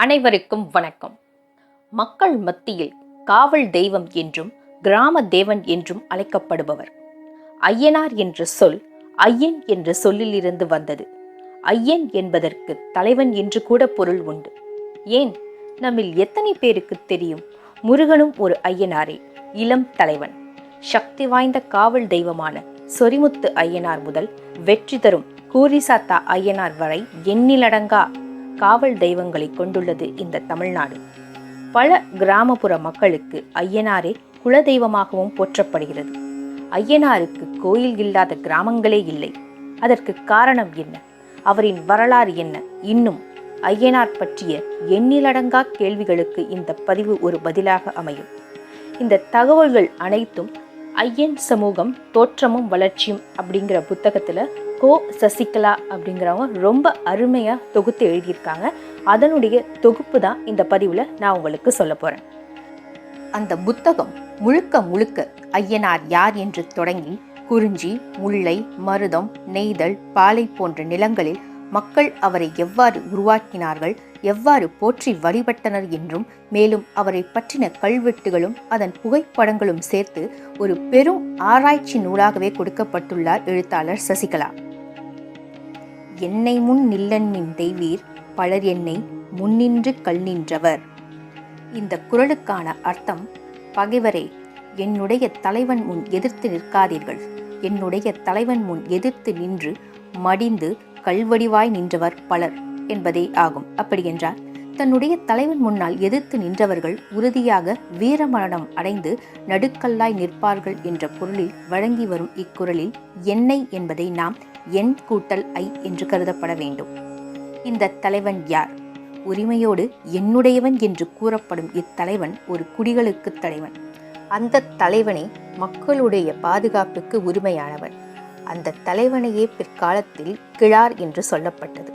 அனைவருக்கும் வணக்கம். மக்கள் மத்தியில் காவல் தெய்வம் என்றும் கிராம தேவன் என்றும் அழைக்கப்படுபவர். ஐயனார் என்ற சொல் ஐயன் என்ற சொல்லிலிருந்து வந்தது. ஐயன் என்பதற்கு தலைவன் என்று கூட பொருள் உண்டு. ஏன்? நம்மில் எத்தனை பேருக்கு தெரியும்? முருகனும் ஒரு ஐயனாரே இளம் தலைவன். சக்தி வாய்ந்த காவல் தெய்வமான சொரிமுத்து ஐயனார் முதல் வெற்றி தரும் கூரிசாத்தா ஐயனார் வரை எண்ணிலடங்கா காவல் தெய்வங்களை கொண்டுள்ளது இந்த தமிழ்நாடு. பல கிராமப்புற மக்களுக்கு ஐயனாரே குலதெய்வமாகவும் போற்றப்படுகிறது. ஐயனாருக்கு கோயில் இல்லாத கிராமங்களே இல்லை. அதற்கு காரணம் என்ன? அவரின் வரலாறு என்ன? இன்னும் ஐயனார் பற்றிய எண்ணிலடங்கா கேள்விகளுக்கு இந்த பதிவு ஒரு பதிலாக அமையும். இந்த தகவல்கள் அனைத்தும் ஐயன் சமூகம் தோற்றமும் வளர்ச்சியும் அப்படிங்கிற புத்தகத்தில் கோ சசிகலா அப்படிங்கிறவங்க ரொம்ப அருமையாக தொகுத்து எழுதியிருக்காங்க. அதனுடைய தொகுப்பு தான் இந்த பதிவில் நான் உங்களுக்கு சொல்ல போகிறேன் அந்த புத்தகம் முழுக்க முழுக்க ஐயனார் யார் என்று தொடங்கி குறிஞ்சி முல்லை மருதம் நெய்தல் பாலை போன்ற நிலங்களில் மக்கள் அவரை எவ்வாறு உருவாக்கினார்கள் எவ்வாறு போற்றி வழிபட்டனர் என்றும் மேலும் அவரை பற்றின கல்வெட்டுகளும் அதன் புகைப்படங்களும் சேர்த்து ஒரு பெரும் ஆராய்ச்சி நூலாகவே கொடுக்கப்பட்டுள்ளார் எழுத்தாளர் சசிகலா. என்னை முன் நில்லன்மின் தெய்வீர் பலர் என்னை முன்னின்று கல் நின்றவர். இந்த குரலுக்கான அர்த்தம் பகைவரே என்னுடைய தலைவன் முன் எதிர்த்து நிற்காதீர்கள். என்னுடைய தலைவன் முன் எதிர்த்து நின்று மடிந்து கல்வடிவாய் நின்றவர் பலர் என்பதே ஆகும். அப்படியென்றால் தன்னுடைய தலைவன் முன்னால் எதிர்த்து நின்றவர்கள் உறுதியாக வீரமரணம் அடைந்து நடுக்கல்லாய் நிற்பார்கள் என்ற பொருளில் வழங்கி வரும் இக்குறளில் எண்ணெய் என்பதை நாம் எண் கூட்டல் ஐ என்று கருதப்பட வேண்டும். இந்த தலைவன் யார்? உரிமையோடு என்னுடையவன் என்று கூறப்படும் இத்தலைவன் ஒரு குடிகளுக்கு தலைவன். அந்த தலைவனே மக்களுடைய பாதுகாப்புக்கு உரிமையானவன். அந்த தலைவனையே பிற்காலத்தில் கிழார் என்று சொல்லப்பட்டது.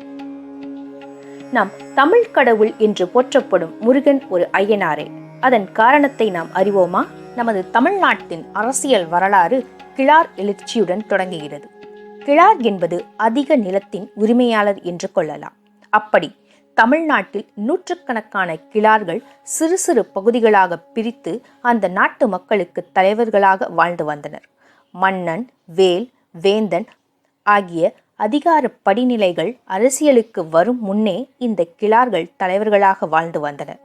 நாம் தமிழ் கடவுள் என்று போற்றப்படும் முருகன் ஒரு ஐயனாரே. அதன் காரணத்தை நாம் அறிவோமா? நமது தமிழ்நாட்டின் அரசியல் வரலாறு கிழார் எழுச்சியுடன் தொடங்குகிறது. கிழார் என்பது அதிக நிலத்தின் உரிமையாளர் என்று கொள்ளலாம். அப்படி தமிழ்நாட்டில் நூற்றுக்கணக்கான கிளார்கள் சிறு சிறு பகுதிகளாக பிரித்து அந்த நாட்டு மக்களுக்கு தலைவர்களாக வாழ்ந்து வந்தனர். மன்னன் வேல் வேந்தன் ஆகிய அதிகார படிநிலைகள் அரசியலுக்கு வரும் முன்னே இந்த கிளார்கள் தலைவர்களாக வாழ்ந்து வந்தனர்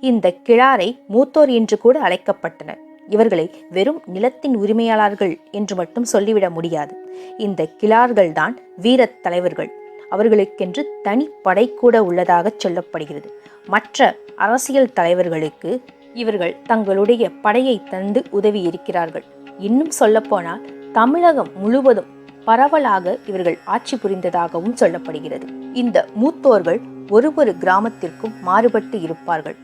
இந்த கிளாரை மூத்தோர் என்று கூட அழைக்கப்பட்டனர் இவர்களை வெறும் நிலத்தின் உரிமையாளர்கள் என்று மட்டும் சொல்லிவிட முடியாது. இந்த கிளார்கள் தான் வீரத் தலைவர்கள். அவர்களுக்கென்று தனி படை கூட உள்ளதாக சொல்லப்படுகிறது. மற்ற அரசியல் தலைவர்களுக்கு இவர்கள் தங்களுடைய படையை தந்து உதவி இருக்கிறார்கள் இன்னும் சொல்லப்போனால் தமிழகம் முழுவதும் பரவலாக இவர்கள் ஆட்சி புரிந்ததாகவும் சொல்லப்படுகிறது. இந்த மூத்தோர்கள் ஒரு ஒரு கிராமத்திற்கும் மாறுபட்டு இருப்பார்கள்.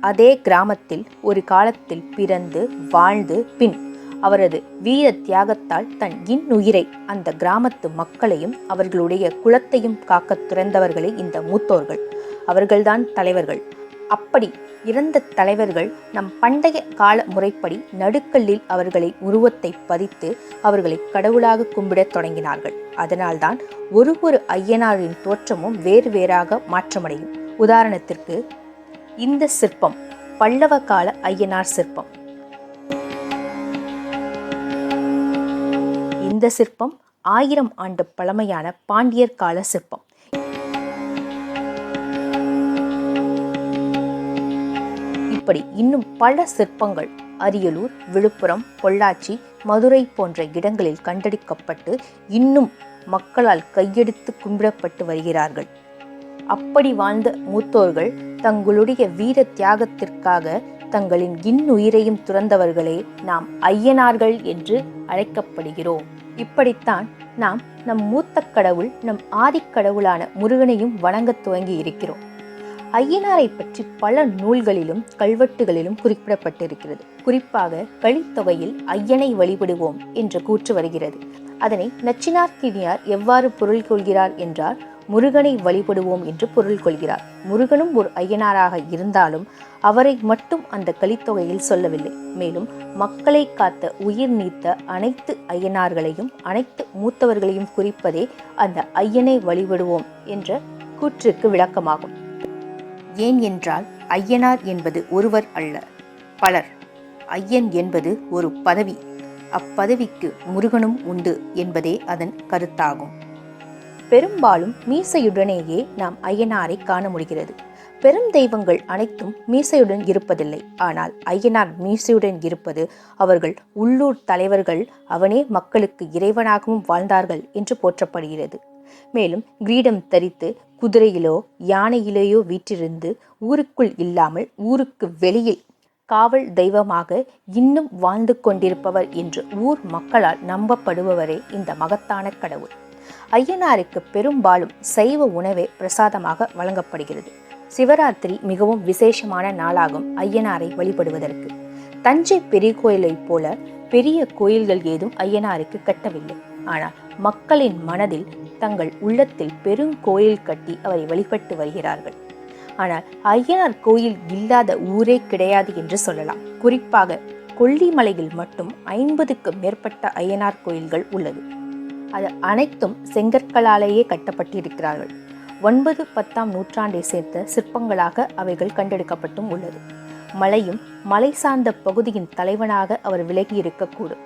அதே கிராமத்தில் ஒரு காலத்தில் பிறந்து வாழ்ந்து பின் அவரது வீர தியாகத்தால் தன் இன்னுயிரை அந்த கிராமத்து மக்களையும் அவர்களுடைய குலத்தையும் காக்க துறந்தவர்களே இந்த மூத்தோர்கள். அவர்கள்தான் தலைவர்கள். அப்படி இறந்த தலைவர்கள் நம் பண்டைய கால முறைப்படி நடுக்கல்லில் அவர்களை உருவத்தை பதித்து அவர்களை கடவுளாக கும்பிடத் தொடங்கினார்கள். அதனால்தான் ஒரு ஒரு ஐயனாரின் தோற்றமும் வேறு வேறாக மாற்றமடையும். உதாரணத்திற்கு இந்த சிற்பம் பல்லவ கால ஐயனார் சிற்பம். இந்த சிற்பம் ஆயிரம் ஆண்டு பழமையான பாண்டியர் கால சிற்பம். இப்படி இன்னும் பல சிற்பங்கள் அரியலூர் விழுப்புரம் பொள்ளாச்சி மதுரை போன்ற இடங்களில் கண்டெடுக்கப்பட்டு இன்னும் மக்களால் கையெடுத்து கும்பிடப்பட்டு வருகிறார்கள். அப்படி வாழ்ந்த மூத்தோர்கள் தங்களுடைய வீர தியாகத்திற்காக தங்களின் இன்னுயிரையும் துறந்தவர்களே நாம் ஐயனார்கள் என்று அழைக்கப்படுகிறோம். இப்படித்தான் நாம் நம் மூத்த கடவுள் நம் ஆதிக்கடவுளான முருகனையும் வணங்கத் துவங்கி இருக்கிறோம் ஐயனாரை பற்றி பல நூல்களிலும் கல்வெட்டுகளிலும் குறிப்பிடப்பட்டிருக்கிறது. குறிப்பாக கழித்தொகையில் ஐயனை வழிபடுவோம் என்ற கூற்று வருகிறது. அதனை நச்சினார்கினியார் எவ்வாறு பொருள் கொள்கிறார் என்றால் முருகனை வழிபடுவோம் என்று பொருள் கொள்கிறார். முருகனும் ஒரு ஐயனாராக இருந்தாலும் அவரை மட்டும் அந்த கலித்தொகையில் சொல்லவில்லை. மேலும் மக்களை காத்த உயிர் நீத்த அனைத்து ஐயனார்களையும் அனைத்து மூத்தவர்களையும் குறிப்பதே அந்த ஐயனை வழிபடுவோம் என்ற கூற்றுக்கு விளக்கமாகும். ஏன் என்றால் ஐயனார் என்பது ஒருவர் அல்ல பலர். ஐயன் என்பது ஒரு பதவி. அப்பதவிக்கு முருகனும் உண்டு என்பதே அதன் கருத்தாகும். பெரும்பாலும் மீசையுடனேயே நாம் ஐயனாரை காண முடிகிறது. பெரும் தெய்வங்கள் அனைத்தும் மீசையுடன் இருப்பதில்லை. ஆனால் ஐயனார் மீசையுடன் இருப்பது அவர்கள் உள்ளூர் தலைவர்கள் அவனே மக்களுக்கு இறைவனாகவும் வாழ்ந்தார்கள் என்று போற்றப்படுகிறது. மேலும் கிரீடம் தரித்து குதிரையிலோ யானையிலேயோ வீற்றிருந்து ஊருக்குள் இல்லாமல் ஊருக்கு வெளியில் காவல் தெய்வமாக இன்னும் வாழ்ந்து கொண்டிருப்பவர் என்று ஊர் மக்களால் நம்பப்படுபவரே இந்த மகத்தான கடவுள். ஐயனாருக்கு பெரும்பாலும் சைவ உணவே பிரசாதமாக வழங்கப்படுகிறது. சிவராத்திரி மிகவும் விசேஷமான நாளாகும் ஐயனாரை வழிபடுவதற்கு. தஞ்சை பெரிய கோயிலைப் போல பெரிய கோயில்கள் ஏதும் ஐயனாருக்கு கட்டவில்லை. ஆனால் மக்களின் மனதில் தங்கள் உள்ளத்தில் பெரும் கோயில் கட்டி அவரை வழிபட்டு வருகிறார்கள். ஆனால் ஐயனார் கோயில் இல்லாத ஊரே கிடையாது என்று சொல்லலாம். குறிப்பாக கொல்லிமலையில் மட்டும் ஐம்பதுக்கு மேற்பட்ட ஐயனார் கோயில்கள் உள்ளது. அது அனைத்தும் செங்கற்களாலேயே கட்டப்பட்டிருக்கிறார்கள். ஒன்பது பத்தாம் நூற்றாண்டை சேர்த்த சிற்பங்களாக அவைகள் கண்டெடுக்கப்பட்டும் உள்ளது. மலையும் மலை சார்ந்த பகுதியின் தலைவனாக அவர் விலகி இருக்கக்கூடும்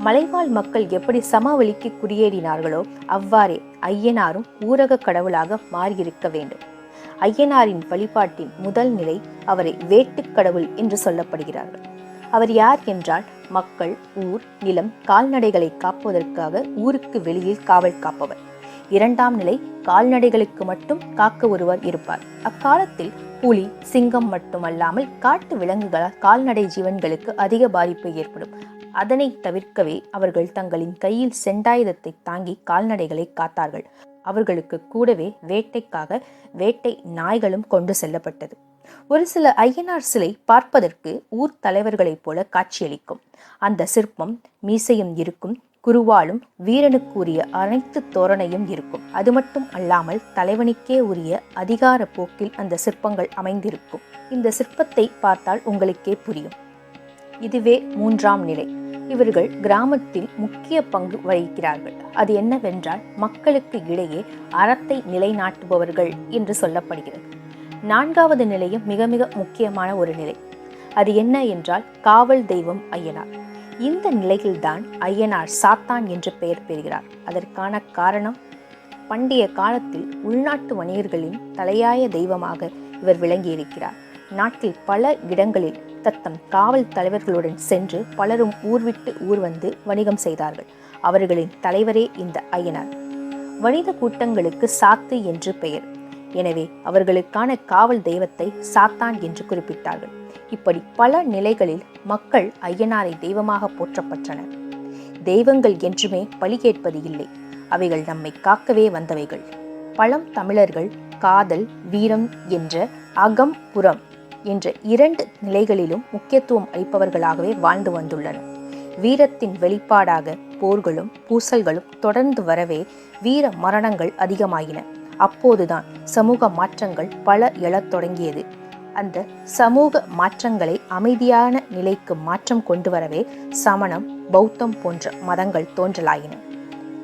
மலைவாழ் மக்கள் எப்படி சமவெளிக்கு குடியேறினார்களோ அவ்வாறே ஐயனாரும் ஊரக கடவுளாக மாறியிருக்க வேண்டும். ஐயனாரின் வழிபாட்டின் முதல் நிலை அவரை வேட்டுக்கடவுள் என்று சொல்லப்படுகிறார்கள். அவர் யார் என்றால் மக்கள் ஊர் நிலம் கால்நடைகளை காப்பதற்காக ஊருக்கு வெளியில் காவல் காப்பவர். இரண்டாம் நிலை கால்நடைகளுக்கு மட்டும் காக்க ஒருவர் இருப்பார். அக்காலத்தில் புலி சிங்கம் மட்டுமல்லாமல் காட்டு விலங்குகளால் கால்நடை ஜீவன்களுக்கு அதிக பாதிப்பு ஏற்படும். அதனை தவிர்க்கவே அவர்கள் தங்களின் கையில் செண்டாயுதத்தை தாங்கி கால்நடைகளை காத்தார்கள். அவர்களுக்கு கூடவே வேட்டைக்காக வேட்டை நாய்களும் கொண்டு செல்லப்பட்டது. ஒரு சில ஐயனார் சிலை பார்ப்பதற்கு ஊர் தலைவர்களைப் போல காட்சியளிக்கும். அந்த சிற்பம் மீசையும் இருக்கும் குருவாலும் வீரனுக்கு உரிய அனைத்து தோரணையும் இருக்கும். அது மட்டும் அல்லாமல் தலைவனுக்கே உரிய அதிகார போக்கில் அந்த சிற்பங்கள் அமைந்திருக்கும். இந்த சிற்பத்தை பார்த்தால் உங்களுக்கே புரியும். இதுவே மூன்றாம் நிலை. இவர்கள் கிராமத்தில் முக்கிய பங்கு வகிக்கிறார்கள். அது என்னவென்றால் மக்களுக்கு இடையே அறத்தை நிலைநாட்டுபவர்கள் என்று சொல்லப்படுகிறது. நான்காவது நிலையம் மிக மிக முக்கியமான ஒரு நிலை. அது என்ன என்றால் காவல் தெய்வம் ஐயனார். இந்த நிலையில்தான் ஐயனார் சாத்தான் என்று பெயர் பெறுகிறார். அதற்கான காரணம் பண்டைய காலத்தில் உள்நாட்டு வணிகர்களின் தலையாய தெய்வமாக இவர் விளங்கியிருக்கிறார். நாட்டில் பல இடங்களில் தத்தம் காவல் தலைவர்களுடன் சென்று பலரும் ஊர் விட்டு ஊர் வந்து வணிகம் செய்தார்கள். அவர்களின் தலைவரே இந்த ஐயனார். வணிக கூட்டங்களுக்கு சாத்து என்று பெயர். எனவே அவர்களுக்கான காவல் தெய்வத்தை சாத்தான் என்று குறிப்பிட்டார்கள். இப்படி பல நிலைகளில் மக்கள் ஐயனாரை தெய்வமாக போற்றப்பட்டனர். தெய்வங்கள் என்றுமே பலி கேட்பது இல்லை. அவைகள் நம்மை காக்கவே வந்தவைகள். பழம் தமிழர்கள் காதல் வீரம் என்ற அகம் புறம் என்ற இரண்டு நிலைகளிலும் முக்கியத்துவம் அளிப்பவர்களாகவே வாழ்ந்து வந்துள்ளனர். வீரத்தின் வெளிப்பாடாக போர்களும் பூசல்களும் தொடர்ந்து வரவே வீர மரணங்கள் அதிகமாகின அப்போதுதான் சமூக மாற்றங்கள் பல எழத் தொடங்கியது. அந்த சமூக மாற்றங்களை அமைதியான நிலைக்கு மாற்றம் கொண்டு வரவே சமணம் பௌத்தம் போன்ற மதங்கள் தோன்றலாயின.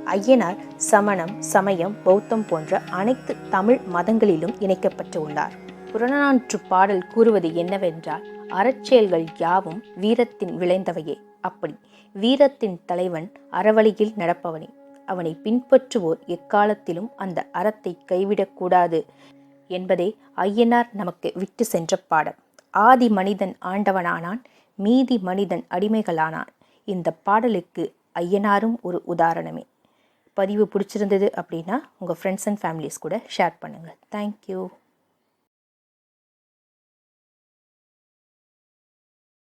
ஐயனார் சமணம் சமயம் பௌத்தம் போன்ற அனைத்து தமிழ் மதங்களிலும் இணைக்கப்பட்டு உள்ளார். புறநானூற்று பாடல் கூறுவது என்னவென்றால் அறச்செயல்கள் யாவும் வீரத்தின் விளைந்தவையே. அப்படி வீரத்தின் தலைவன் அறவழியில் நடப்பவனே. அவனை பின்பற்றுவோர் எக்காலத்திலும் அந்த அறத்தை கைவிடக்கூடாது என்பதே ஐயனார் நமக்கு விட்டு சென்ற பாடம். ஆதி மனிதன் ஆண்டவனானான் மீதி மனிதன் அடிமைகளானான். இந்த பாடலுக்கு ஐயனாரும் ஒரு உதாரணமே. பதிவு பிடிச்சிருந்தது அப்படின்னா உங்கள் ஃப்ரெண்ட்ஸ் அண்ட் ஃபேமிலிஸ் கூட ஷேர் பண்ணுங்கள் தேங்க்யூ